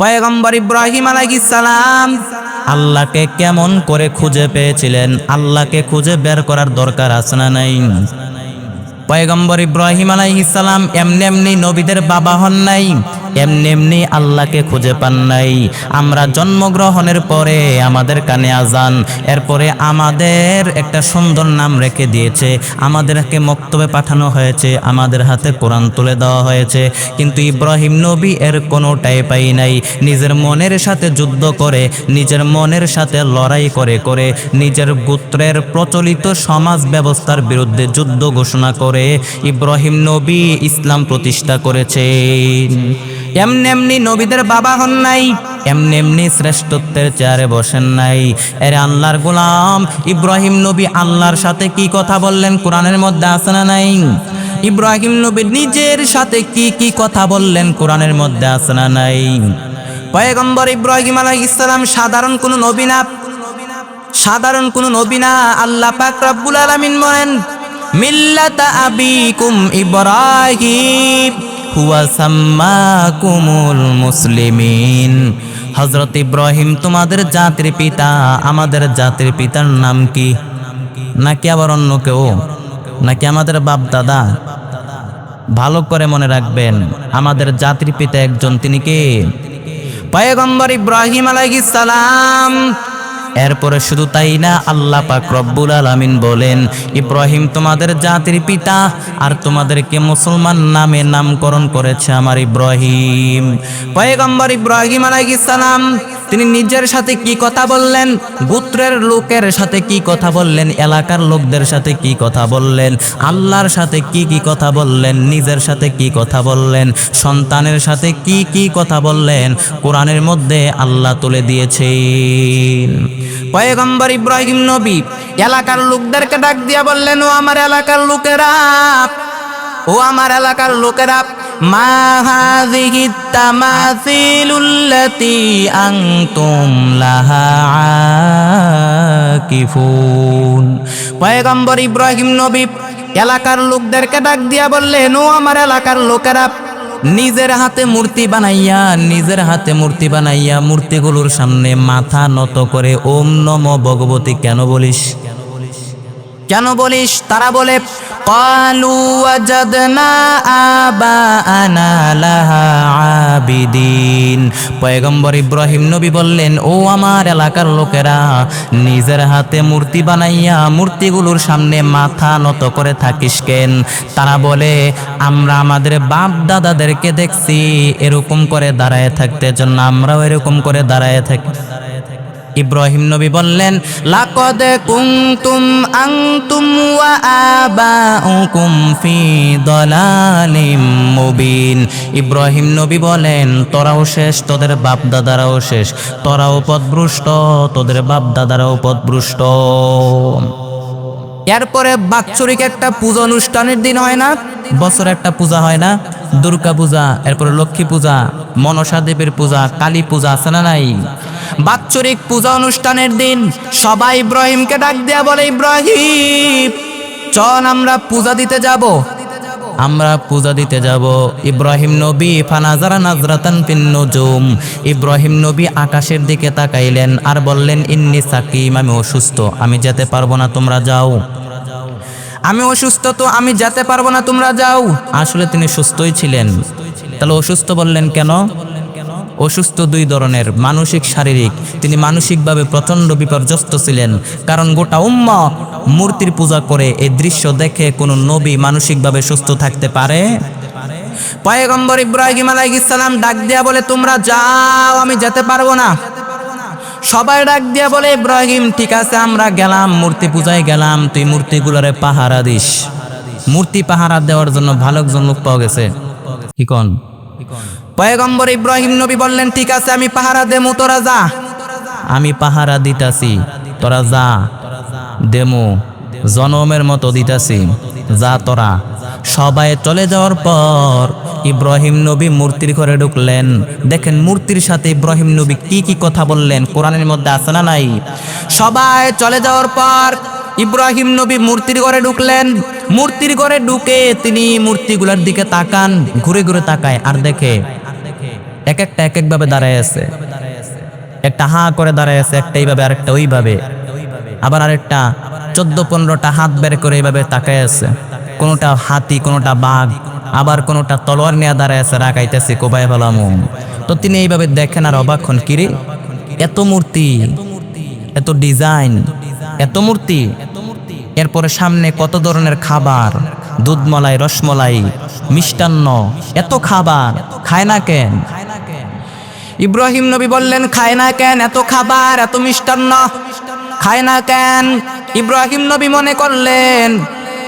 পয়গম্বর ইব্রাহিম সালাম, আল্লাহকে কেমন করে খুঁজে পেয়েছিলেন? আল্লাহকে খুঁজে বের করার দরকার আছে না নাই? পয়গম্বর ইব্রাহিম আলাইহিসালাম এমনি এমনি নবীদের বাবা হন নাই। এমনি এমনি আল্লাহকে খুঁজে পান নাই। আমরা জন্মগ্রহণের পরে আমাদের কানে আজান, এরপরে আমাদের একটা সুন্দর নাম রেখে দিয়েছে। আমাদেরকে মক্তবে পাঠানো হয়েছে, আমাদের হাতে কোরআন তুলে দেওয়া হয়েছে। কিন্তু ইব্রাহিম নবী এর কোনোটাই পাই নাই। নিজের মনের সাথে যুদ্ধ করে, নিজের মনের সাথে লড়াই করে করে নিজের গোত্রের প্রচলিত সমাজ ব্যবস্থার বিরুদ্ধে যুদ্ধ ঘোষণা করে ইব্রাহিম নবী ইসলাম প্রতিষ্ঠা করেছেন। এমনি এমনি নবীদের বাবা হন নাই, এমনি এমনি শ্রেষ্ঠত্বের চেয়ারে বসেন নাই। এর আল্লাহর গোলাম, ইব্রাহিম নবী আল্লাহর সাথে কি কথা বললেন কোরআনের মধ্যে আছে না নাই? ইব্রাহিম নবী নিজের সাথে কি কি কথা বললেন কোরআনের মধ্যে আছে না নাই? পয়গম্বর ইব্রাহিম আলাইহিস ইসলাম সাধারণ কোনো নবী না, সাধারণ কোন নবী না। আল্লাহ পাক রব্বুল আলামিন বলেন, মিল্লাতা আবিকুম ইব্রাহিম। হুয়া সাম্মাকুমুল মুসলিমিন। হযরত ইব্রাহিম, তোমাদের জাতির পিতা, আমাদের জাতির পিতার নাম কি? নাকি আবার অন্য কেউ? নাকি আমাদের বাপ দাদা ভালো করে মনে রাখবেন, আমাদের জাতির পিতা একজন, তিনি কে? পয়গম্বর ইব্রাহিম আলাইহিস সালাম। এরপরে শুধু তাই না আল্লাহ পাক রব্বুল আলামিন বলেন, ইব্রাহিম তোমাদের জাতির পিতা আর তোমাদেরকে মুসলমান নামে নামকরণ করেছে আমার ইব্রাহিম। পয়গম্বর ইব্রাহিম আলাইহিস সালাম তিনি নিজের সাথে কি কথা বললেন? গোত্রের লোকের সাথে কি কথা বললেন? এলাকার লোকদের সাথে কি কথা বললেন? আল্লাহর সাথে কি কি কথা বললেন? নিজের সাথে কি কথা বললেন? সন্তানের সাথে কি কি কথা বললেন? কোরআনের মধ্যে আল্লাহ তুলে দিয়েছেন। পয়গম্বর ইব্রাহিম নবী এলাকার লোকদেরকে ডাক দিয়া বললেন, ও আমার এলাকার লোকেরা, ও আমার এলাকার লোকেরা মা হাযিহি লাহা আকিফুন। পয়গম্বর ইব্রাহিম নবী এলাকার লোকদেরকে ডাক দিয়া বললেন, ও আমার এলাকার লোকেরা, নিজের হাতে মূর্তি বানাইয়া, নিজের হাতে মূর্তি বানাইয়া মূর্তিগুলোর সামনে মাথা নত করে ওম নম ভগবতী কেন বলিস? কেন বলিস? তারা বলে লাহা আবিদিন। পয়গম্বর ইব্রাহিম নবী বললেন, ও আমার এলাকার লোকেরা, নিজের হাতে মূর্তি বানাইয়া মূর্তিগুলোর সামনে মাথা নত করে থাকিস কেন? তারা বলে, আমরা আমাদের বাপ দাদাদেরকে দেখছি, এরকম করে দাঁড়ায় থাকতে। জন্য আমরাও এরকম করে দাঁড়ায় থাকি। ইব্রাহিম নবী বললেন, লাকদ কুমতুম আনতুম ওয়া আবাউকুম ফি দলালিম মুবিন। ইব্রাহিম নবী বলেন, তোরাও শেষ, তোদের বাপ দাদারাও শেষ। তোরাও পথভ্রষ্ট তোদের বাপ দাদারাও পথভ্রষ্ট এরপরে বাৎসরিক একটা পূজা অনুষ্ঠানের দিন হয় না, বছর একটা পূজা হয় না, দুর্গা পূজা, এরপরে লক্ষ্মী পূজা, মনসা দেবের পূজা, কালী পূজা আছে না নাই? বাৎসরিক পূজা অনুষ্ঠানের দিন সবাই ইব্রাহিমকে ডাক দেয়া বলে, ইব্রাহিম, চল আমরা পূজা দিতে যাব। আমরা পূজা দিতে যাব। ইব্রাহিম নবী ফানাজারা নাজরাতান পিন্ন জুম ইব্রাহিম নবী আকাশের দিকে তাকাইলেন আর বললেন, ইন্নি সাকিম, আমি অসুস্থ, আমি যেতে পারব না, তোমরা যাও। আমি অসুস্থ তো, আমি যেতে পারব না, তোমরা যাও। আসলে তিনি সুস্থই ছিলেন। তাহলে অসুস্থ বললেন কেন? অসুস্থ দুই ধরনের, মানসিক, শারীরিক। তিনি মানসিকভাবে প্রচণ্ড বিপর্যস্ত ছিলেন, কারণ গোটা উম্মা মূর্তির পূজা করে এই দৃশ্য দেখে কোনো নবী মানসিকভাবে সুস্থ থাকতে পারে? পয়গম্বর ইব্রাহিম আলাইহিস সালাম ডাক দিয়া বলে, তোমরা যাও, আমি যেতে পারব না। সবাই ডাক দিয়া বলে, ইব্রাহিম, ঠিক আছে, আমরা গেলাম, মূর্তি পূজায় গেলাম, তুই মূর্তিগুলোরে পাহারা দিস। মূর্তি পাহারা দেওয়ার জন্য ভালো একজন লোক পাওয়া গেছে। কি কন? পয়গম্বর ইব্রাহিম নবী বললেন, ঠিক আছে, আমি পাহারা দেমু, তোরা যা। আমি পাহারা দিতাছি, তোরা যা। দেমু, জনমের মতো দিতাছি, যা তোরা। সবাই চলে যাওয়ার পর ইব্রাহিম নবী মূর্তির ঘরে ঢুকলেন। দেখেন, মূর্তির সাথে ইব্রাহিম নবী কি কি কথা বললেন, কোরআনের মধ্যে আছে না নাই? সবাই চলে যাওয়ার পর ইব্রাহিম নবী মূর্তির ঘরে ঢুকলেন। মূর্তির ঘরে ঢুকে তিনি মূর্তিগুলোর দিকে তাকান, ঘুরে ঘুরে তাকায়। আর দেখে এক একটা এক একভাবে দাঁড়ায় আছে। একটা হা করে দাঁড়ায় আছে, একটা এইভাবে, আরেকটা ওইভাবে। আবার আরেকটা চোদ্দ পনেরোটা হাত বের করে এইভাবে তাকায় আছে। কোনোটা হাতি, কোনোটা বাঘ, আবার কোনোটা তলোয়ার নিয়ে দাঁড়ায় আছে রাখাইতেছে কোবাই ফেলামু তো তিনি এইভাবে দেখেন আর অবাক হন, কিরে, এত মূর্তি, এত ডিজাইন, এত মূর্তি। এরপরে সামনে কত ধরনের খাবার, দুধমলাই, রসমলাই, মিষ্টান্ন, এত খাবার, খায় না কেন? ইব্রাহিম নবী বললেন, খায় না কেন এত খাবার? এত মিষ্টান্ন। খায় না কেন? ইব্রাহিম নবী মনে করলেন,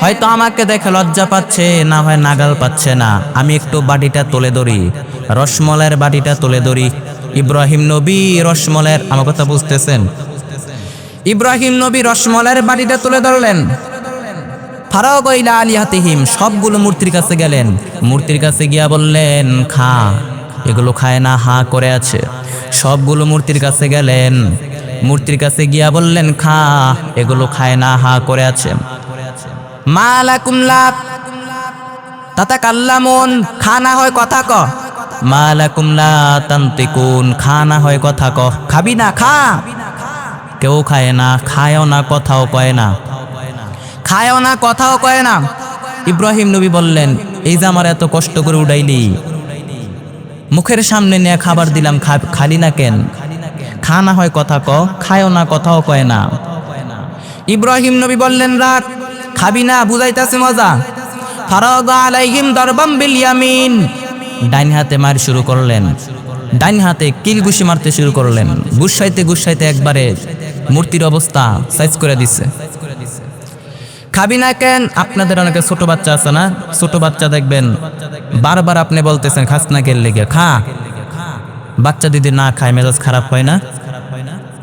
হয়তো আমাকে দেখে লজ্জা পাচ্ছে, না হয় নাগাল পাচ্ছে না। আমি একটু বাটিটা তুলে ধরি। রসমলাইয়ের বাটিটা তুলে ধরি। ইব্রাহিম নবী রসমলাইয়ের, আমার কথা বুঝতেছেন? ইব্রাহিম নবী রসমলাইয়ের বাটিটা তুলে ধরলেন। ফারাও গইলা আলিহাতিহিম, সবগুলো মূর্তির কাছে গেলেন। মূর্তির কাছে গিয়া বললেন, খা। এগুলো খায় না, হা করে আছে। সবগুলো মূর্তির কাছে গেলেন। মূর্তির কাছে গিয়া বললেন, খা, এগুলো খায় না, হা করে আছে। কাল্লামুন খানা হয় কথা ক। তান্তিকুন খানা হয় কথা ক। খাবি না, খা। কেউ খায় না না, কথাও কয় না। না, কথাও কয় না। ইব্রাহিম নবী বললেন, এই যে আমার এত কষ্ট করে উড়াইলি মুখের সামনে নিয়ে খাবার দিলাম খালি না কেন? খা না হয় কথা ক, খায়ও না, কথাও কয় না। ইব্রাহিম নবী বললেন, রাত, খাবি না, বুঝাইতাছে মজা। ফারাগ আলাইহিম দরবাম বিল ইয়ামিন। ডাইন হাতে মার শুরু করলেন। ডাইন হাতে কিল ঘুষি মারতে শুরু করলেন। গুসাইতে গুসাইতে একবারে মূর্তির অবস্থা সাইজ করে দিচ্ছে খাবি না কেন? আপনাদের অনেকে ছোট বাচ্চা আছে না? ছোট বাচ্চা দেখবেন, বারবার আপনি বলতেছেন, খাস না খেল লেগে। খা। বাচ্চা দিদি না খায়, মেজাজ খারাপ হয় না?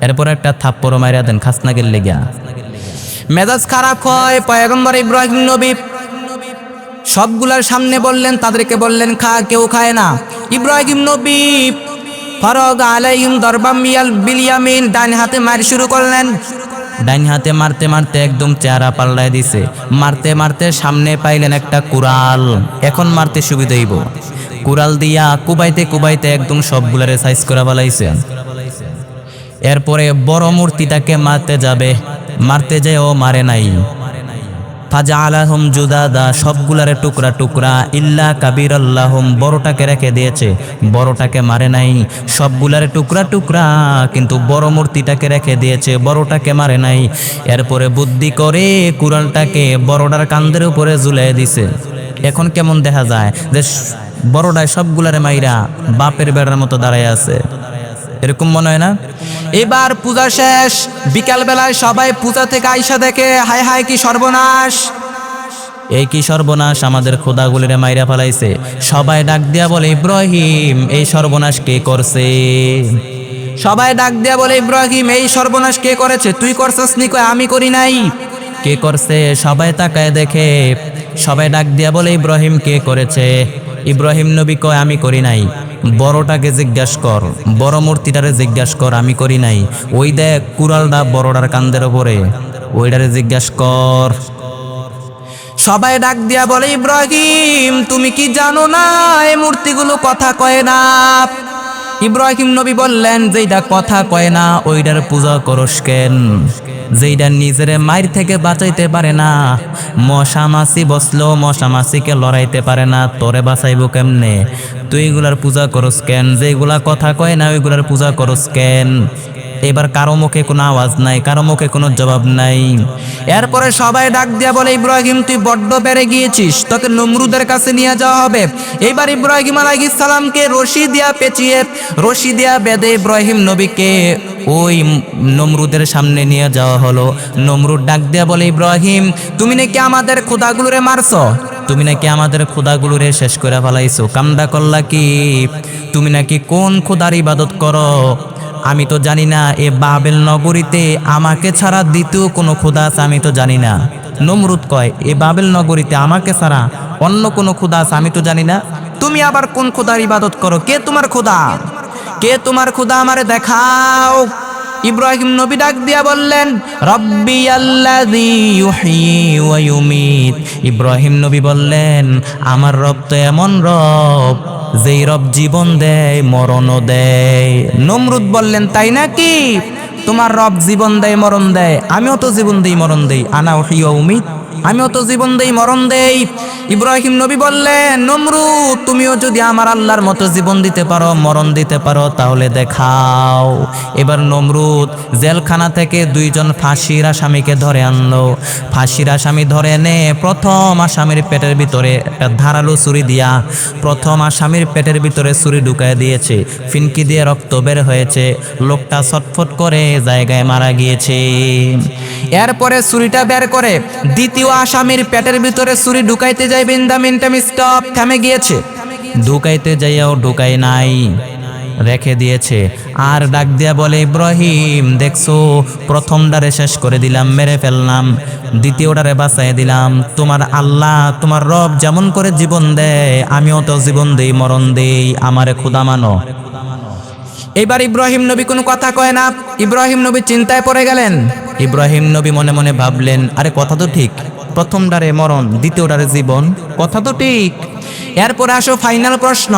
এরপর একটা থাপ্পড় মারিয়া দেন, খাস না গেল লেগে। মেজাজ খারাপ হয়, পয়গম্বর ইব্রাহিম নবী সবগুলার সামনে বললেন, তাদেরকে বললেন, খা, কেউ খায় না। ইব্রাহিম নবী ফরগ আলাইহিম দরবামিয়াল বিলিয়ামিন ডান হাতে মার শুরু করলেন। ডাইন হাতে মারতে মারতে একদম চেহারা পাল্লায় দিছে। মারতে মারতে সামনে পাইলেন একটা কুড়াল। এখন মারতে সুবিধা হইব। কুড়াল দিয়া কুবাইতে কুবাইতে একদম সবগুলারে সাইজ করা বলাইছে এরপরে বড় মূর্তিটাকে মারতে যাবে। মারতে যেও মারে নাই। ফাজা আলাহম জুদাদা, সবগুলারে টুকরা টুকরা, ইল্লা কাবির আল্লাহম বড়টাকে রেখে দিয়েছে। বড়টাকে মারে নাই, সবগুলারে টুকরা টুকরা, কিন্তু বড় মূর্তিটাকে রেখে দিয়েছে, বড়টাকে মারে নাই। এরপরে বুদ্ধি করে কুড়ালটাকে বড়টার কান্দের উপরে ঝুলাই দিছে। এখন কেমন দেখা যায় যে বড়টায় সবগুলারে মাইরা বাপের বেড়ার মতো দাঁড়ায় আছে। এরকম মনে হয় না? এবার পূজা শেষ বিকাল বেলায় সবাই পূজা থেকে আইসা দেখে, হায় হায় কি সর্বনাশ। এই কি সর্বনাশ আমাদের খোদাগুলিরে মাইরা ফেলাইছে। সবাই ডাক দিয়া বলে, ইব্রাহিম, এই সর্বনাশ কে করছে? সবাই ডাক দিয়া বলে, ইব্রাহিম, এই সর্বনাশ কে করেছে? তুই করছিস নি কয়, আমি করি নাই। কে করছে? সবাই তাকায় দেখে, সবাই ডাক দিয়া বলে, ইব্রাহিম কে করেছে? ইব্রাহিম নবী কয়, আমি করি নাই। বড়টাকে জিজ্ঞাস কর, বড় মূর্তিটারে জিজ্ঞাস কর, আমি করি নাই। ওই দেখ কুড়ালটা বড়টার কান্দের ওপরে। ওইটারে জিজ্ঞাস কর। সবাই ডাক দিয়া বলে, ইব্রাহিম, তুমি কি জানো না? এই মূর্তিগুলো কথা কয় না। ইব্রাহিম নবী বললেন যেইটা কথা কয় না ওইটার পূজা করস কেন? যেইটা নিজের মায়ের থেকে বাঁচাইতে পারে না মশা মাসি বসল মশা মাসিকে লড়াইতে পারে না, তোরে বাঁচাইব কেমনে? তুই এগুলার পূজা করস কেন? যেগুলা কথা কয় না, ওইগুলার পূজা করস কেন? এবার কারও মুখে কোনো আওয়াজ নাই, কারও মুখে কোনো জবাব নাই। এরপরে সবাই ডাক দিয়া বলে, ইব্রাহিম, তুই বড্ড বেড়ে গিয়েছিস, তোকে নমরুদের কাছে নিয়ে যাওয়া হবে। এইবার ইব্রাহিম আলাইহিস সালামকে রশি দিয়া পেঁচিয়ে, রশি দিয়া বেদে ইব্রাহিম নবীকে ওই নমরুদের সামনে নিয়ে যাওয়া হলো। নমরুদ ডাক দিয়া বলে, ইব্রাহিম, তুমি নাকি আমাদের খোদাগুলোরে মারছো? তুমি নাকি আমাদের খোদাগুলোরে শেষ করে ফেলাইছো? কামডা করলা কি? তুমি নাকি কোন খোদার ইবাদত করো? আমি তো জানি না, এ বাবেল নগরীতে আমাকে ছাড়া দ্বিতীয় কোনো খোদা আছে আমি তো জানি না। নমরুদ কয়, এ বাবেল নগরীতে আমাকে ছাড়া অন্য কোনো খোদা আছে আমি তো জানি না। তুমি আবার কোন খোদার ইবাদত করো? কে তোমার খোদা কে তোমার খোদা আমারে দেখাও? ইব্রাহিম নবী ডাক দিয়া বললেন, রব্বি ইউমীত। ইব্রাহিম নবী বললেন, আমার রব তো এমন রব যেই রব জীবন দেয়, মরণও দেয়। নমরুদ বললেন, তাই নাকি? তোমার রব জীবন দেয়, মরণ দেয়। আমিও তো জীবন দেই, মরণ দেই। আনা উহিয়া উমিত আমিও তো জীবন দেই, মরণ দেই। ইব্রাহিম নবী বললেন, নমরুদ, তুমিও যদি আমার আল্লাহর মতো জীবন দিতে পারো, মরণ দিতে পারো, তাহলে দেখাও। এবার নমরুদ জেলখানা থেকে দুইজন ফাঁসির আসামিকে ধরে আনলো। ফাঁসির আসামি ধরে এনে প্রথম আসামির পেটের ভিতরে ধারালো ছুরি দিয়া প্রথম আসামির পেটের ভিতরে ছুরি ঢুকায় দিয়েছে। ফিনকি দিয়ে রক্ত বের হয়েছে। লোকটা ছটফট করে জায়গায় মারা গিয়েছে। এরপরে ছুরিটা বের করে দ্বিতীয় আসামির পেটের ভিতরে ছুরি ঢুকাইতে যাই বিন্দামিনটাম স্টপ থেমে গিয়েছে। ঢুকাইতে যাইয়াও ঢুকাই নাই রেখে দিয়েছে। আর ডাক দিয়া বলে ইব্রাহিম দেখছ প্রথম ডারে শেষ করে দিলাম মেরে ফেললাম। দ্বিতীয় ডারে বাঁচাই দিলাম। তোমার আল্লাহ তোমার রব যেমন করে জীবন দেয় আমিও তো জীবন দেই মরণ দেই আমারে ক্ষুদা মানো। এবার ইব্রাহিম নবী কোনো কথা কয় না। ইব্রাহিম নবী চিন্তায় পড়ে গেলেন। ইব্রাহিম নবী মনে মনে ভাবলেন আরে কথা তো ঠিক। প্রথম ডারে মরণ দ্বিতীয় ডারে জীবন। কথা তো ঠিক। এরপরে আসো ফাইনাল প্রশ্ন।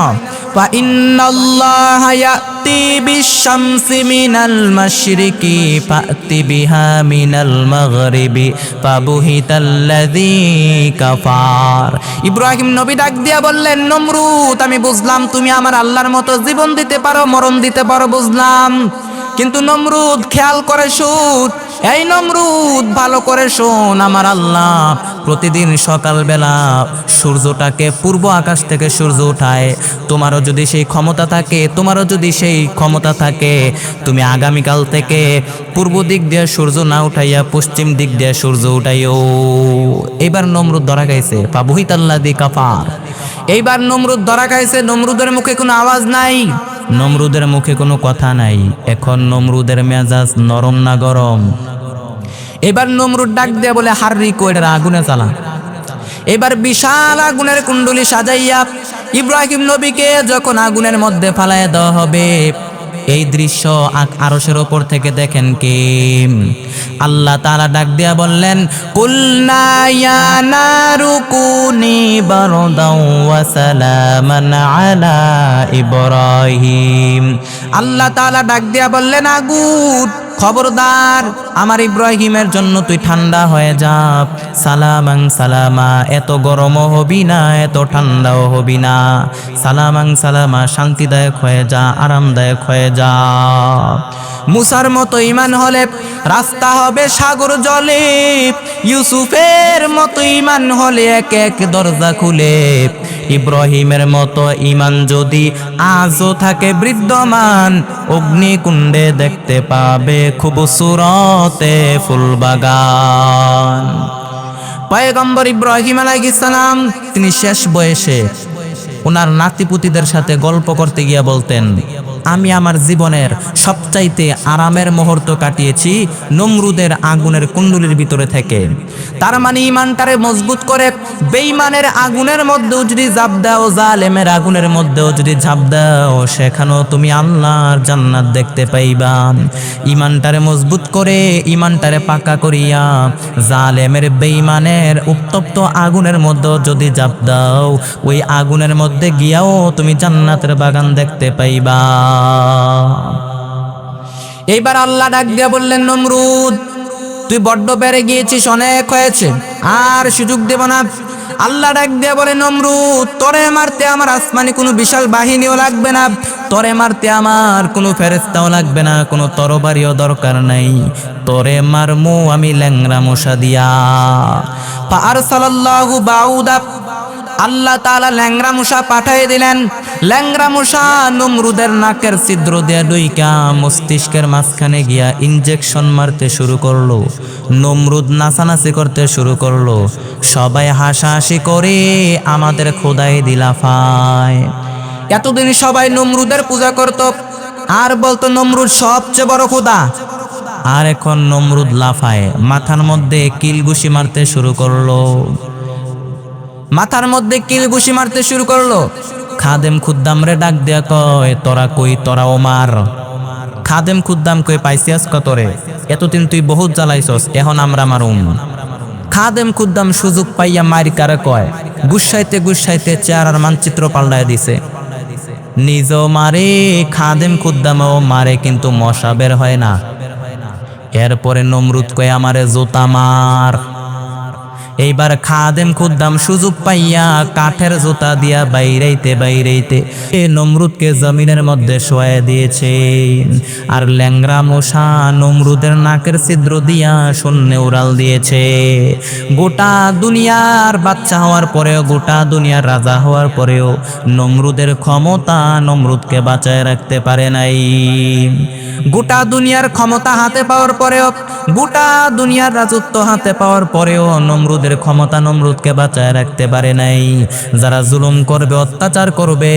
ইব্রাহিম নবী ডাক দিয়া বললেন, নমরুদ, আমি বুঝলাম তুমি আমার আল্লাহর মতো জীবন দিতে পারো, মরণ দিতে পারো, বুঝলাম। কিন্তু নমরুদ, খেয়াল করে শুন। এই নমরুদ, ভালো করে শোন আমার আল্লাহ। প্রতিদিন সকালবেলা সূর্যটাকে পূর্ব আকাশ থেকে সূর্য উঠায়। তোমারও যদি সেই ক্ষমতা থাকে, তোমারও যদি সেই ক্ষমতা থাকে, তুমি আগামীকাল থেকে পূর্ব দিক দিয়ে সূর্য না উঠাইয়া পশ্চিম দিক দিয়ে সূর্য উঠাইও। এবার নমরুদ ধরা গাইছে পাবুহিত আল্লাহ দি কাফার। এইবার নমরুদ ধরা খাইছে। নমরুদের মুখে কোনো আওয়াজ নাই। নমরুদের মুখে কোনো কথা নাই। এখন নমরুদের মেজাজ নরম না গরম। এবার নমরুদ ডাক দিয়ে বলে, হার্রি কোয়েটার আগুনে চালা এবার বিশাল আগুনের কুণ্ডুলি সাজাইয়া ইব্রাহিম নবীকে যখন আগুনের মধ্যে ফালায় দেওয়া হবে এই দৃশ্য আরশের ওপর থেকে দেখেন কি? আল্লাহ তাআলা ডাক দিয়া বললেন, কুলনা ইয়া আল্লাহ তাআলা ডাক দিয়া বললেন, আগুন, খবরদার, আমার ইব্রাহিমের জন্য তুই ঠান্ডা হয়ে যা। সালামাং সালামা, এত গরমও হবি না, এত ঠান্ডাও হবি না। সালামাং সালামা, শান্তিদায়ক হয়ে যা, আরামদায়ক হয়ে যা। মুসার মতো ইমান হলে রাস্তা হবে সাগর জলে। ইউসুফের মতো ইমান হলে এক এক দরজা খুলে। ইব্রাহিমের মতো ইমান যদি আজও থাকে বৃদ্ধমান অগ্নিকুণ্ডে দেখতে পাবে খুব সুরতে ফুলবাগান পয়গম্বর ইব্রাহিম আলাইসালাম তিনি শেষ বয়সে ওনার নাতিপুতিদের সাথে গল্প করতে গিয়া বলতেন আমি আমার জীবনের সবচাইতে আরামের মুহূর্ত কাটিয়েছি নমরুদের আগুনের কুণ্ডুলির ভিতরে থেকে। তার মানে ইমানটারে মজবুত করে বেইমানের আগুনের মধ্যেও যদি ঝাঁপ দাও, জালেমের আগুনের মধ্যেও যদি ঝাঁপ দাও, সেখানেও তুমি আল্লাহর জান্নাত দেখতে পাইবা। ইমানটারে মজবুত করে ইমানটারে পাকা করিয়া জালেমের বেইমানের উত্তপ্ত আগুনের মধ্যে যদি ঝাঁপ দাও, ওই আগুনের মধ্যে গিয়াও তুমি জান্নাতের বাগান দেখতে পাইবা। এইবার আল্লাহ ডাক দিয়া বললেন, নমরুদ, তুই বড্ড বেড়ে গিয়েছিস, অনেক হয়েছে, আর সুযোগ দেব না। আল্লাহ ডাক দিয়া বলে, নমরুদ, তরে মারতে আমার আসমানি কোনো বিশাল বাহিনীও লাগবে না, তরে মারতে আমার কোনো ফেরেস্তাও লাগবে না, কোনো তরবারিও দরকার নাই। তরে মারমু আমি ল্যাংরা মশা দিয়া। পার সালাল্লাহু বাউদা আল্লাহ তাআলা ল্যাংরা মশা পাঠিয়ে দিলেন। ল্যাংরা মশা নমরুদের নাকের ছিদ্র দিয়ে ডুইকা মস্তিষ্কের মাঝখানে গিয়া ইনজেকশন মারতে শুরু করল। নমরুদ নাচানাচি করতে শুরু করল। সবাই হাসাহাসি করে আমাদের খোদাই দিলাফায় এতদিন সবাই নমরুদের পূজা করত। আর বলতো নমরুদ সবচেয়ে বড় খোদা। আর এখন নমরুদ লাফায়, মাথার মধ্যে কিলগুশি মারতে শুরু করল। মাথার মধ্যে কিল ঘুষি মারতে শুরু করল। খাদেম খুদ্দাম রে ডাক দেয়া কয়, তোরা কই, তোরা ও মার খাদেম খুদ্দাম কই পাইছিয়াস কতরে এতদিন তুই বহুত জ্বালাইছস, এখন আমরা মারুম। খাদেম খুদ্দাম সুযোগ পাইয়া মারি কারে কয়, গুসাইতে গুসাইতে চেহারার মানচিত্র পাল্টায় দিছে। নিজেও মারে, খাদেম খুদ্দামও মারে, কিন্তু মশা বের হয় না। এরপরে নমরুদ কয়ে, আমারে জোতা মার। এইবার খাদেম খুদ্দাম সুযোগ পাইয়া কাঠের জুতা দিয়া বাইরেইতে বাইরেইতে এ নমরুদকে জমিনের মধ্যে শোয়া দিয়েছে। আর ল্যাংরা মশা নমরুদের নাকের ছিদ্র দিয়া শূন্য উড়াল দিয়েছে। গোটা দুনিয়ার বাচ্চা হওয়ার পরেও, গোটা দুনিয়ার রাজা হওয়ার পরেও নমরুদের ক্ষমতা নমরুদকে বাঁচায় রাখতে পারে নাই। গোটা দুনিয়ার ক্ষমতা হাতে পাওয়ার পরেও, গোটা দুনিয়ার রাজত্ব হাতে পাওয়ার পরেও নমরুদের ক্ষমতা নমরুদকে বাঁচায় রাখতে পারে নাই। যারা জুলুম করবে, অত্যাচার করবে,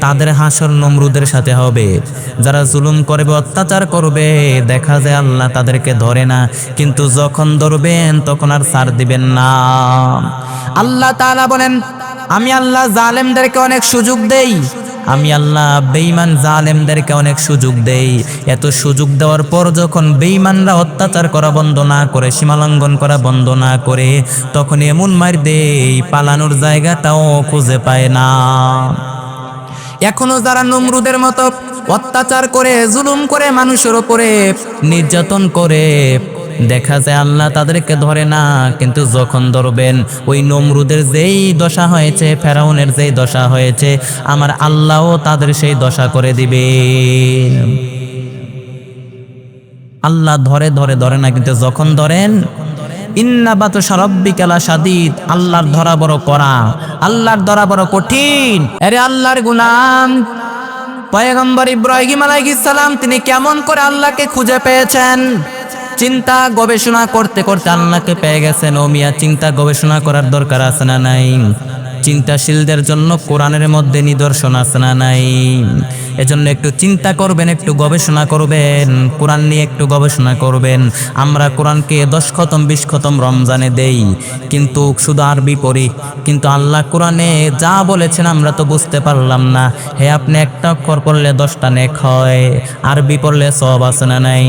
তাদের হাসর নমরুদের সাথে হবে। যারা জুলুম করবে, অত্যাচার করবে, দেখা যায় আল্লাহ তাদেরকে ধরে না। কিন্তু যখন ধরবেন, তখন আর ছাড় দিবেন না। আল্লাহ তাআলা বলেন, আমি আল্লাহ জালেমদেরকে অনেক সুযোগ দেই। আমি আল্লাহ বেইমান জালেমদেরকে অনেক সুযোগ দেই। এত সুযোগ দেওয়ার পর যখন বেইমানরা অত্যাচার করা বন্ধ না করে, সীমালঙ্ঘন করা বন্ধ না করে, তখন এমন মার দেই, পালানোর জায়গাটাও খুঁজে পায় না। এখনও যারা নমরুদের মতো অত্যাচার করে, জুলুম করে মানুষের ওপরে নির্যাতন করে দেখা যায় আল্লাহ তাদেরকে ধরে না, কিন্তু যখন ধরবেন, ওই নমরুদের যেই দশা হয়েছে, ফেরাউনের যেই দশা হয়েছে, আমার আল্লাহও তাদের সেই দশা করে দিবে। আল্লাহ ধরে ধরে ধরে না, কিন্তু যখন ধরেন ইন্নাবাত সারব্বিকালা সাদিদ আল্লাহর ধরা বড় করা আল্লাহর ধরা বড় কঠিন। আরে আল্লাহর গুনাম পয়গম্বর ইব্রাহিম আলাইহিস তিনি কেমন করে আল্লাহকে খুঁজে পেয়েছেন? চিন্তা গবেষণা করতে করতে আল্লাহকে পেয়ে গেছেন। ও মিয়া, চিন্তা গবেষণা করার দরকার আছে না নাই? চিন্তাশীলদের জন্য কোরআনের মধ্যে নিদর্শন আছে না নাই? এজন্য একটু চিন্তা করবেন, একটু গবেষণা করবেন, কোরআন নিয়ে একটু গবেষণা করবেন। আমরা কোরআনকে দশ খতম বিশ খতম রমজানে দেই, কিন্তু শুধু আরবি পড়ি। কিন্তু আল্লাহ কোরআনে যা বলেছেন আমরা তো বুঝতে পারলাম না। হে, আপনি একটা অক্ষর পড়লে দশটা নেক হয়, আরবি পড়লে সব আছে না নাই?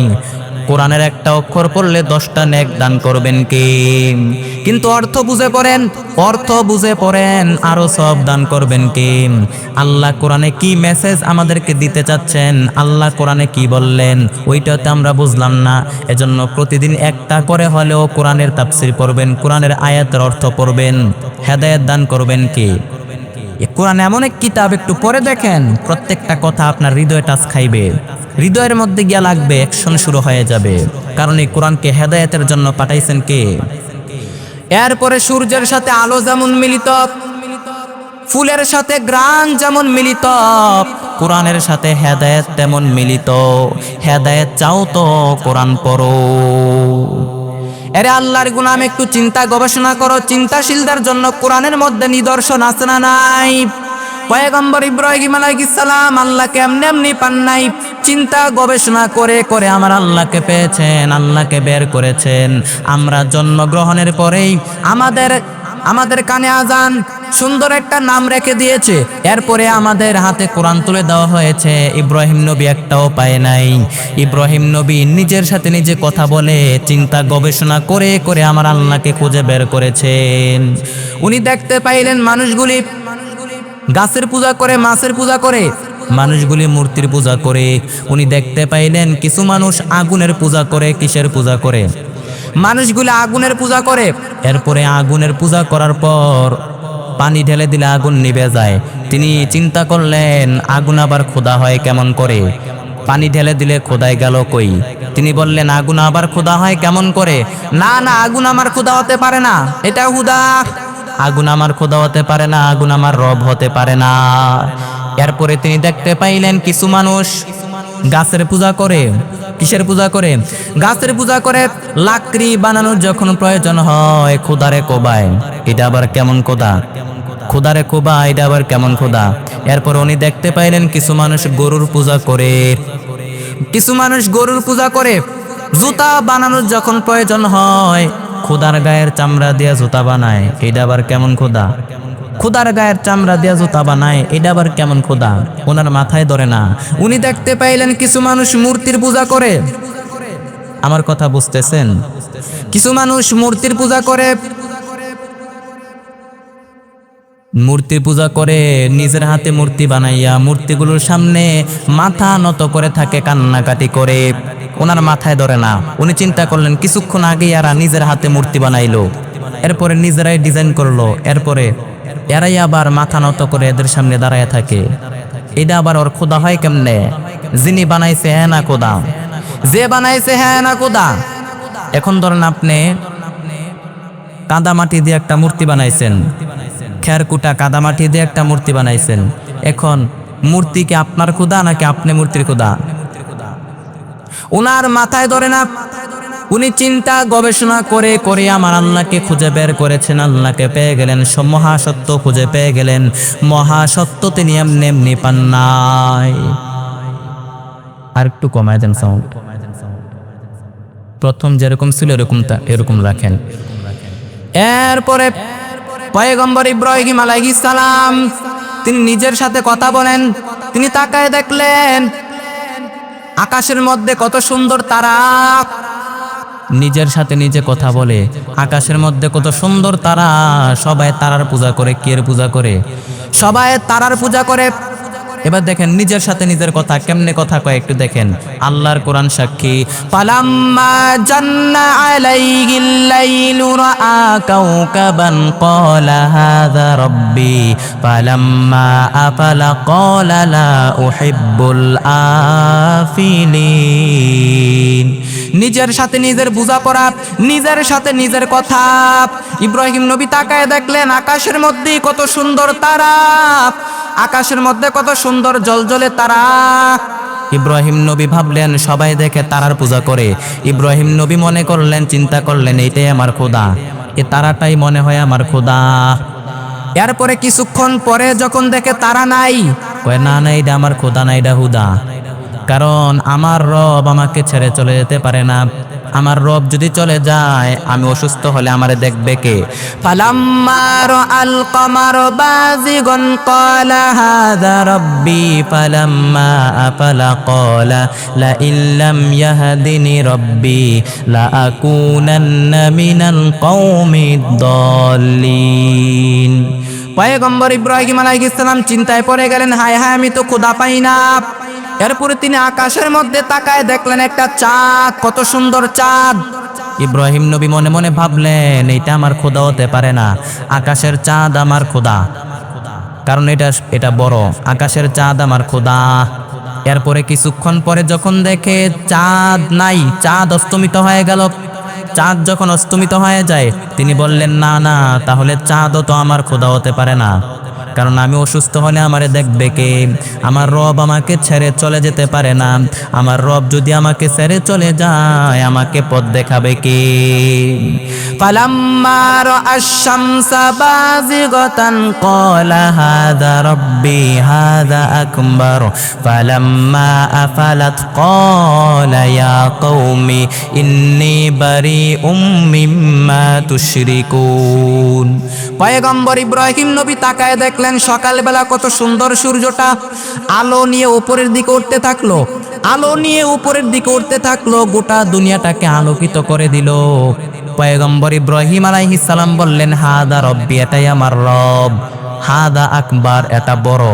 কোরআনের একটা অক্ষর পড়লে দশটা নেক দান করবেন কি? কিন্তু অর্থ বুঝে পড়েন, অর্থ বুঝে পড়েন, আরও সব দান করবেন কি? আল্লাহ কোরআনে কি মেসেজ আমাদেরকে দিতে চাচ্ছেন, আল্লাহ কোরআনে কি বললেন ওইটাতে আমরা বুঝলাম না। এজন্য প্রতিদিন একটা করে হলেও কোরআনের তাফসির পড়বেন, কোরআনের আয়াতের অর্থ পড়বেন, হেদায়েত দান করবেন কি? এ কোরআন এমন এক কিতাব একটু পরে দেখেন, প্রত্যেকটা কথা আপনার হৃদয় টাচ খাইবে। হৃদয়ের মধ্যে গিয়া লাগবে অ্যাকশন শুরু হয়ে যাবে। কারণ এই কোরআনকে হেদায়েতের জন্য পাঠাইছেন কে? এরপরে সূর্যের সাথে আলো যেমন মিলিত, ফুলের সাথে গ্রান যেমন মিলিত, কোরআনের সাথে হেদায়েত তেমন মিলিত। হেদায়েত চাও তো কোরআন পড়ো। এরে আল্লাহর গুনাম, একটু চিন্তা গবেষণা করো, চিন্তাশীলদের জন্য কোরআনের মধ্যে নিদর্শন আছে না নাই? পয়গম্বর ইব্রাহিম আলাইসালাম সালাম আল্লাহকে এমনি এমনি পান নাই? চিন্তা গবেষণা করে করে আমার আল্লাহকে পেয়েছেন, আল্লাহকে বের করেছেন। আমরা জন্মগ্রহণের পরেই আমাদের আমাদের কানে আজান সুন্দর একটা নাম রেখে দিয়েছে। এরপরে আমাদের হাতে কোরআন তুলে দেওয়া হয়েছে। ইব্রাহিম নবী একটাও পায় নাই। ইব্রাহিম নবী নিজের সাথে নিজে কথা বলে, চিন্তা গবেষণা করে করে আমার আল্লাহকে খুঁজে বের করেছেন। উনি দেখতে পাইলেন মানুষগুলি গাছের পূজা করে, মাছের পূজা করে, মানুষগুলি মূর্তির পূজা করে। উনি দেখতে পাইলেন কিছু মানুষ আগুনের পূজা করে, কিসের পূজা করে? মানুষগুলি আগুনের পূজা করে। এরপরে আগুনের পূজা করার পর পানি ঢেলে দিলে আগুন নিভে যায়। তিনি চিন্তা করলেন, আগুন আবার খোদা হয় কেমন করে? পানি ঢেলে দিলে খোদায় গেল কই? তিনি বললেন, আগুন আবার খোদা হয় কেমন করে? না না, আগুন আমার খোদা হতে পারে না। এটা হুদা। আগুন আমার খোদা হতে পারে না, আগুন আমার রব হতে পারে না। এরপরে তিনি দেখতে পাইলেন কিছু মানুষ গাছের পূজা করে। কিসের পূজা করে? গাছের পূজা করে, লাকড়ি বানানোর যখন প্রয়োজন হয় খোদারে কোবায়। এটা আবার কেমন খোদা খোদারে কোবা এটা আবার কেমন খোদা এরপর উনি দেখতে পাইলেন কিছু মানুষ গরুর পূজা করে। কিছু মানুষ গরুর পূজা করে, জুতা বানানোর যখন প্রয়োজন হয় খোদার গায়ের চামড়া দিয়া জুতা বানায়। এটা আবার কেমন খোদা খুদার গায়ের চামড়া দিয়া জুতা বানায়, এটা আবার কেমন খোদা ওনার মাথায় ধরে না। উনি দেখতে পাইলেন কিছু মানুষ মূর্তির পূজা করে। আমার কথা বুঝতেছেন? কিছু মানুষ মূর্তির পূজা করে। মূর্তি পূজা করে, নিজের হাতে মূর্তি বানাইয়া মূর্তিগুলোর সামনে মাথা নত করে থাকে, কান্নাকাটি করে। ওনার মাথায় ধরে না। উনি চিন্তা করলেন, কিছুক্ষণ আগে এরা নিজের হাতে মূর্তি বানাইলো। এরপরে নিজেরাই ডিজাইন করল। এরপরে এরাই আবার মাথা নত করে এদের সামনে দাঁড়ায় থাকে। এটা আবার ওর খোদা হয় কেমনে? যিনি বানাইছে হ্যাঁ না খোদা যে বানাইছে হ্যাঁ না খোদা এখন ধরেন আপনি কাদা মাটি দিয়ে একটা মূর্তি বানাইছেন। খেরকুটা কাদা মাটি দিয়ে একটা মূর্তি বানাইছেন। এখন মূর্তি কি আপনার খুদা নাকি আপনি মূর্তির খুদা ওনার মাথায় ধরে না উনি চিন্তা গবেষণা করে করে আমার আল্লাহকে খুঁজে বের করেছেন, আল্লাহকে পেয়ে গেলেন মহাসত্য খুঁজে পেয়ে গেলেন। মহাসত্য তিনি এমনি এমনি পান নাই। আর একটু কমায় দেন সাউন্ড প্রথম যেরকম ছিল এরকম তা- এরকম রাখেন। এরপরে পয়গম্বর ইব্রাহিম আলাইহিস সালাম, তিনি নিজের সাথে কথা বলেন, তিনি তাকায় দেখলেন, আকাশের মধ্যে কত সুন্দর তারা। নিজের সাথে নিজে কথা বলে। আকাশের মধ্যে কত সুন্দর তারা। সবাই তারার পূজা করে, কিয়ের পূজা করে? সবাই তারার পূজা করে। এবার দেখেন, নিজের সাথে নিজের কথা, কেমনে কথা কয় একটু দেখেন। আল্লাহর কোরআন সাক্ষী পালাম্মা পালাম্মা নিজের সাথে নিজের বোঝাপড়া নিজের সাথে নিজের কথা ইব্রাহিম নবী তাকায় দেখলেন, আকাশের মধ্যে কত সুন্দর তারা আকাশের মধ্যে কত সুন্দর জলজলে তারা ইব্রাহিম নবী ভাবলেন, সবাই দেখে তারার পূজা করে। ইব্রাহিম নবী মনে করলেন, চিন্তা করলেন এইটাই আমার খোদা। এ তারাটাই মনে হয় আমার খোদা। এরপরে কিছুক্ষণ পরে যখন দেখে তারা নাই না না, এটা আমার খোদা না, এটা হুদা। কারণ আমার রব আমাকে ছেড়ে চলে যেতে পারে না। আমার রব যদি চলে যায়, আমি অসুস্থ হলে আমারে দেখবে কে? ফালাম্মার আল রাব্বি লা রাব্বি লা পয়গম্বর ইব্রাহিম আলাইহিস সালাম চিন্তায় পড়ে গেলেন, হায় হায়, আমি তো খোদা পাই না। এরপরে তিনি আকাশের মধ্যে তাকায় দেখলেন একটা চাঁদ, কত সুন্দর চাঁদ। ইব্রাহিম নবী মনে মনে ভাবলেন, এইটা আমার খোদা হতে পারে না, আকাশের চাঁদ আমার খোদা কারণ এটা এটা বড়, আকাশের চাঁদ আমার খোদা এরপরে কিছুক্ষণ পরে যখন দেখে চাঁদ নাই, চাঁদ অস্তমিত হয়ে গেল। চাঁদ যখন অস্তমিত হয়ে যায়, তিনি বললেন, না না, তাহলে চাঁদও তো আমার খোদা হতে পারে না। কারণ আমি অসুস্থ হলে আমারে দেখবে কে? আমার রব আমাকে ছেড়ে চলে যেতে পারে না। আমার রব যদি আমাকে ছেড়ে চলে যায়, আমাকে পথ দেখাবে কে? ফালাম্মা রাআশ শামসা বাযিগাতান ক্বালা হাযা রাব্বি হাযা আকবার। ফালাম্মা আফালাত ক্বালা ইয়া কওমি ইন্নী বারিউম মিম্মা তুশরিকুন। পয়গম্বর ইব্রাহিম নবী তাকায় দেখলেন সকালবেলা কত সুন্দর সূর্যটা আলো নিয়ে উপরের দিকে উঠতে থাকল। আলো নিয়ে উপরের দিকে উঠতে থাকল, গোটা দুনিয়াটাকে আলোকিত করে দিল। পয়গম্বর ইব্রাহিম আলাইহিস সালাম বললেন, হাদা রব্বি, এটাই আমার রব। হাদা আকবার, এটা বড়।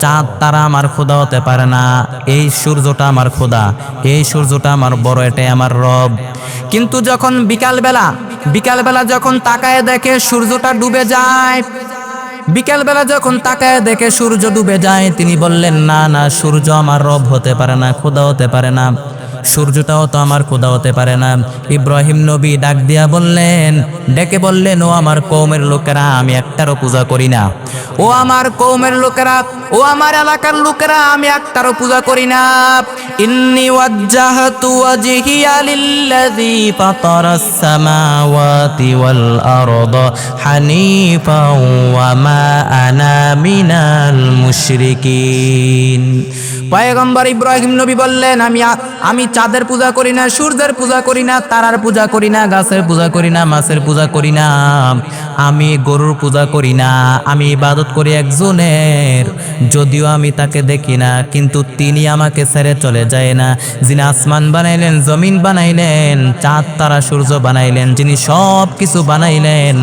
চাঁদ তারা আমার খোদা হতে পারে না। এই সূর্যটা আমার খোদা এই সূর্যটা আমার বড়, এটাই আমার রব। কিন্তু যখন বিকালবেলা বিকালবেলা যখন তাকায় দেখে সূর্যটা ডুবে যায় বিকালবেলা যখন তাকায় দেখে সূর্য ডুবে যায়, তিনি বললেন, না না, সূর্য আমার রব হতে পারে না, খোদা হতে পারে না। সূর্যটাও তো আমার খোদা হতে পারে না। ইব্রাহিম নবী ডাক দিয়া বললেন, ডেকে বললেন, ও আমার কৌমের লোকেরা, আমি একটারও পূজা করি না। ও আমার কৌমের লোকেরা, ও আমার এলাকার লোকেরা, আমি একটারও পূজা করি না। ইন্নি ওয়াজ্জাহতু ওয়াজহিয়া লিল্লাযী ফাতারাস সামাওয়াতি ওয়াল আরদা হানিফাও ওয়া মা আনা মিনাল মুশরিকিন। পয়গম্বর ইব্রাহিম নবী বললেন, আমি আমি চাঁদের পূজা করি না, সূর্যের পূজা করি না, তারার পূজা করি না, গাছের পূজা করি না, মাছের পূজা করি না। আমি গরুর পূজা করি না, আমি ইবাদত করি একজনের। যদিও আমি তাকে দেখি না, কিন্তু তিনি আমাকে ছেড়ে চলে যায় না। যিনি আসমান বানাইলেন, জমিন বানাইলেন, চাঁদ, তারা, সূর্য বানাইলেন, যিনি সব কিছু বানাইলেন,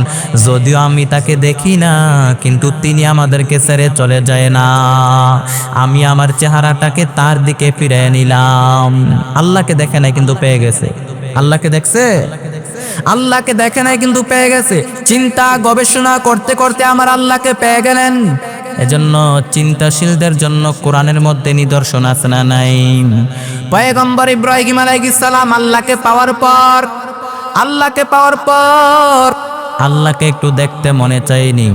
যদিও আমি তাকে দেখি না, কিন্তু তিনি আমাদেরকে ছেড়ে চলে যায় না। আমি আমার চেহারাটাকে তার দিকে ফিরে নিলাম। আল্লাহকে দেখে নাই কিন্তু পেয়ে গেছে। আল্লাহকে দেখছে? আল্লাহকে দেখে নাই কিন্তু পেয়ে গেছে। চিন্তা গবেষণা করতে করতে আমার আল্লাহকে পেয়ে গেলেন। এজন্য চিন্তাশীলদের জন্য কোরআনের মধ্যে নিদর্শন আছে না নাই? পয়গম্বর ইব্রাহিম সালাম আল্লাহকে পাওয়ার পর, আল্লাহকে পাওয়ার পর, আল্লাহকে একটু দেখতে মনে চাইনি।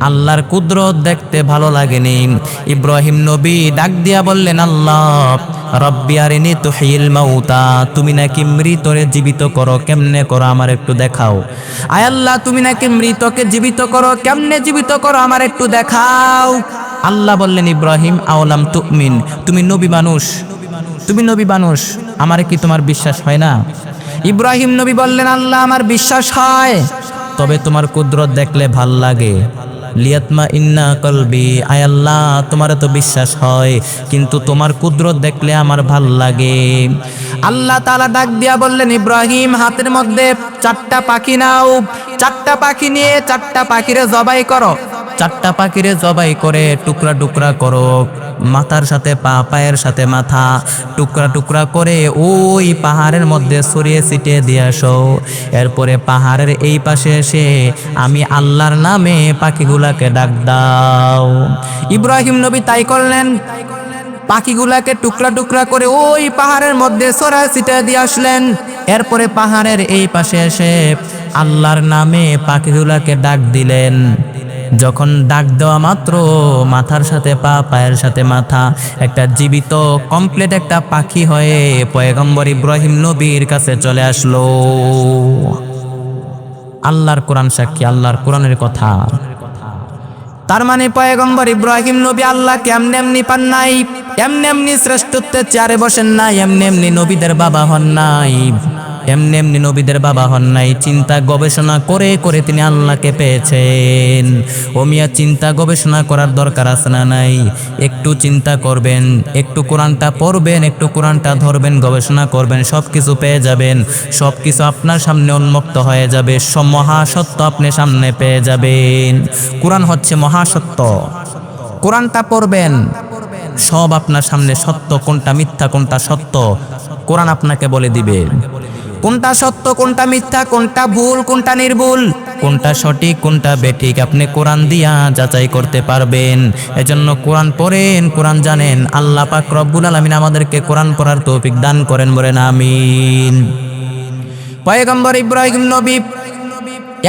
আল্লাহর কুদরত দেখতে ভালো লাগেনি। ইব্রাহিম নবী ডাক দিয়া বললেন, আল্লাহ, রব্বি আরিনি তুহিল মাউতা। তুমি নাকি মৃতরে জীবিত করো, কেমনে করো আমার একটু দেখাও। আয় আল্লাহ, তুমি নাকি মৃতকে জীবিত করো, কেমনে জীবিত করো আমার একটু দেখাও। আল্লাহ বললেন, ইব্রাহিম, আওলাম তুমিন। তুমি নবী মানুষ। তুমি নবী মানুষ। আমার কি তোমার বিশ্বাস হয় না? ইব্রাহিম নবী বললেন, আল্লাহ, আমার বিশ্বাস হয়। তবে তোমার কুদরত দেখলে ভালো লাগে। লিয়াতমা ইন্না কলবি, আয় আল্লাহ, তোমার তো বিশ্বাস হয়, কিন্তু তোমার কুদরত দেখলে আমার ভালো লাগে। আল্লাহ তালা ডাক দিয়া বললেন, ইব্রাহিম, হাতের মধ্যে চারটা পাখি নাও, চারটা পাখি নিয়ে চারটা পাখিরে জবাই করো। চারটা পাখিরে জবাই করে, টুকরা টুকরা করো। মাথার সাথে পা, পায়ের সাথে মাথা, টুকরা টুকরা করে ওই পাহাড়ের মধ্যে সরিয়ে ছিটিয়ে দিয়ে আসো। এরপরে পাহাড়ের এই পাশে এসে আমি আল্লাহর নামে পাখিগুলাকে ডাক দাও। ইব্রাহিম নবী তাই করলেন। পাখিগুলাকে টুকরা টুকরা করে ওই পাহাড়ের মধ্যে সরা ছিটিয়ে দিয়ে আসলেন। এরপরে পাহাড়ের এই পাশে এসে আল্লাহর নামে পাখিগুলাকে ডাক দিলেন। যখন ডাক দেওয়া মাত্র, মাথার সাথে পা, পায়ের সাথে মাথা, একটা জীবিত কমপ্লিট একটা পাখি হয়ে পয়গম্বর ইব্রাহিম নবীর কাছে চলে আসলো। আল্লাহর কোরআন সাক্ষী, আল্লাহর কোরআনের কথা। তার মানে পয়গম্বর ইব্রাহিম নবী আল্লাহ কেমনে এমনি পান নাই, এমনি এমনি শ্রেষ্ঠত্বের চেয়ারে বসেন নাই, এমনি এমনি নবীদের বাবা হন নাই। এমনি এমনি নবীদের বাবা হন নাই। চিন্তা গবেষণা করে করে তিনি আল্লাহকে পেয়েছেন। ও মিয়া, চিন্তা গবেষণা করার দরকার আছে না নাই? একটু চিন্তা করবেন, একটু কোরআনটা পড়বেন, একটু কোরআনটা ধরবেন, গবেষণা করবেন সব কিছু পেয়ে যাবেন। সব কিছু আপনার সামনে উন্মুক্ত হয়ে যাবে সব মহাসত্য আপনি সামনে পেয়ে যাবেন। কোরআন হচ্ছে মহাসত্য কোরআনটা পড়বেন, সব আপনার সামনে সত্য, কোনটা মিথ্যা, কোনটা সত্য, কোরআন আপনাকে বলে দিবে। কোনটা সত্য কোনটা মিথ্যা কোনটা ভুল কোনটা নির্ভুল? কোনটা সঠিক কোনটা বেঠিক আপনি কোরআন দিয়া যাচাই করতে পারবেন। এজন্য কোরআন পড়েন কোরআন জানেন। আল্লাহ পাক রব্বুল আলামিন আমাদেরকে কোরআন পড়ার তৌফিক দান করেন বলেন আমিন। পয়গম্বর ইব্রাহিম নবী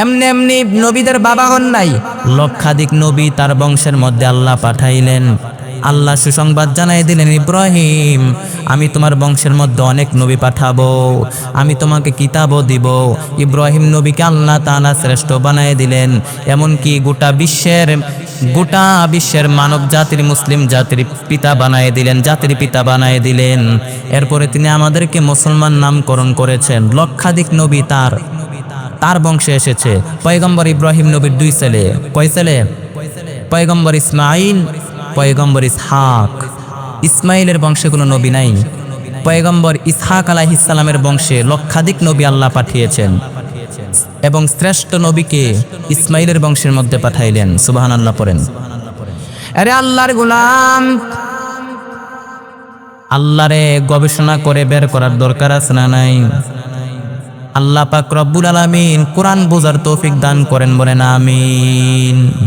এমনি এমনি নবীদের বাবা হন নাই। লক্ষাধিক নবী তার বংশের মধ্যে আল্লাহ পাঠাইলেন। আল্লাহ সুসংবাদ জানাই দিলেন, ইব্রাহিম, আমি তোমার বংশের মধ্যে অনেক নবী পাঠাবো। আমি তোমাকে কিতাবও দিব। ইব্রাহিম নবীকে আল্লাহ তাআলা শ্রেষ্ঠ বানাই দিলেন। এমনকি গোটা বিশ্বের গোটা বিশ্বের মানব জাতির, মুসলিম জাতির পিতা বানায় দিলেন, জাতির পিতা বানায় দিলেন। এরপরে তিনি আমাদেরকে মুসলমান নামকরণ করেছেন। লক্ষাধিক নবী তার তার বংশে এসেছে। পয়গম্বর ইব্রাহিম নবীর দুই ছেলে। কয় ছেলে? পয়গম্বর ইসমাইল পয়গম্বর ইসহাক। ইসমাইলের বংশে কোনো নবী নাই। পয়গম্বর ইসহাক আলাহিসাল্লামের বংশে লক্ষাধিক নবী আল্লাহ পাঠিয়েছেন। এবং শ্রেষ্ঠ নবীকে ইসমাইলের বংশের মধ্যে পাঠাইলেন। সুবাহান আল্লাহ পড়েন। আরে আল্লাহর গোলাম, আল্লাহরে গবেষণা করে বের করার দরকার আছে না নাই? আল্লাহ পাক রব্বুল আলামিন কোরআন বোঝার তৌফিক দান করেন বলেন, আমিন।